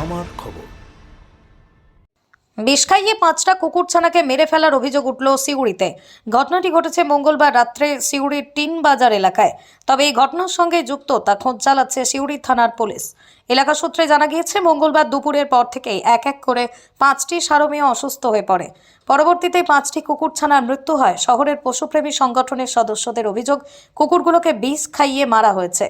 আমার খবর। বিষ খাইয়ে পাঁচটা কুকুরছানাকে মেরে ফেলার অভিযোগ উঠল সিউড়িতে। ঘটনাটি ঘটেছে মঙ্গলবার রাত্রে সিউড়ির টিন বাজার এলাকায়। তবে এই ঘটনার সঙ্গে যুক্ত তা খোঁজ চালাচ্ছে সিউড়ি থানার পুলিশ। এলাকা সূত্রে জানা গিয়েছে, মঙ্গলবার দুপুরের পর থেকেই এক এক করে পাঁচটি সারমীয় অসুস্থ হয়ে পড়ে। পরবর্তীতে পাঁচটি কুকুরছানার মৃত্যু হয়। শহরের পশুপ্রেমী সংগঠনের সদস্যদের অভিযোগ, কুকুরগুলোকে বিষ খাইয়ে মারা হয়েছে।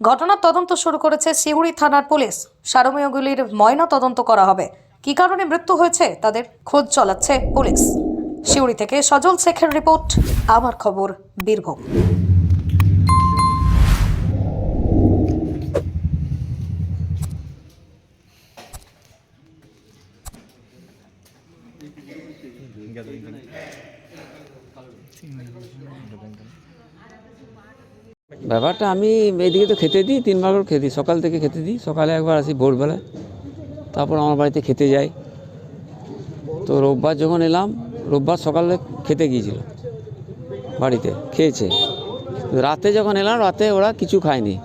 ঘটনার তদন্ত শুরু করেছে সিউড়ি থানার পুলিশ। সারমেয়গুলির ময়না তদন্ত করা হবে। কি কারণে মৃত্যু হয়েছে তাদের খোঁজ চালাচ্ছে পুলিশ। সিউড়ি থেকে সজল শেখের রিপোর্ট, আমার খবর, বীরভূম। ব্যাপারটা আমি এদিকে তো খেতে দিই তিনবার করে খেতে দিই সকাল থেকে খেতে দিই সকালে একবার আসি ভোরবেলা তারপর আমার বাড়িতে খেতে যাই। তো রোববার যখন এলাম রোববার সকালে খেতে গিয়েছিল বাড়িতে খেয়েছে। রাতে যখন এলাম রাতে ওরা কিছু খায়নি।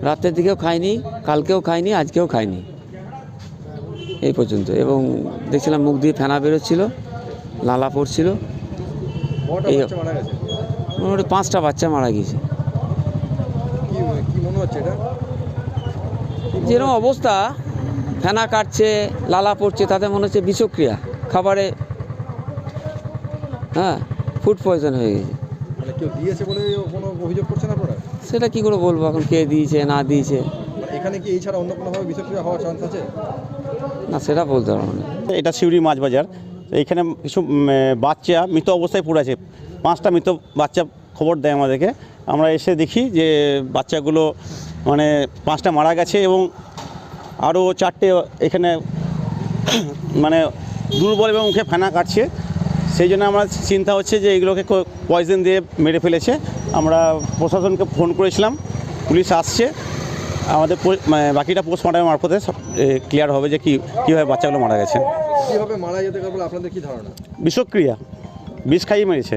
রাতের দিকেও খায়নি কালকেও খায়নি আজকেও খায়নি। এই পর্যন্ত। এবং দেখছিলাম মুখ দিয়ে ফেনা বেরোচ্ছিল লালা পড়ছিল। এই- পাঁচটা বাচ্চা মারা গিয়েছে। কি মনে হচ্ছে এটা? যেরকম অবস্থা ফেনা কাটছে লালা পড়ছে তাতে মনে হচ্ছে বিষক্রিয়া। খাবারে হ্যাঁ ফুড পয়জন হয়ে গেছে। মানে কেউ দিয়েছে বলে কোনো অভিযোগ করছেন আপনারা? সেটা কি করে বলব এখন কে দিয়েছে না দিয়েছে? মানে এখানে কি এই ছাড়া অন্য কোনোভাবে বিষক্রিয়া হওয়ার চান্স আছে? না সেটা বলতে পারব না। এটা সিউড়ি মাছ বাজার। এইখানে কিছু বাচ্চা মৃত অবস্থায় পড়ে আছে। পাঁচটা মৃত বাচ্চা খবর দেয় আমাদেরকে। আমরা এসে দেখি যে বাচ্চাগুলো মানে পাঁচটা মারা গেছে এবং আরও চারটে এখানে মানে দুর্বল এবং মুখে ফেনা কাটছে। সেই জন্য আমার চিন্তা হচ্ছে যে এগুলোকে পয়জন দিয়ে মেরে ফেলেছে। আমরা প্রশাসনকে ফোন করেছিলাম পুলিশ আসছে। আমাদের মানে বাকিটা পোস্টমর্টমের মারফতে সব ক্লিয়ার হবে যে কী কীভাবে বাচ্চাগুলো মারা গেছে। কীভাবে মারা যেতে পারে বলে আপনাদের কি ধারণা? বিষক্রিয়া বিষ খাইয়ে মেরেছে।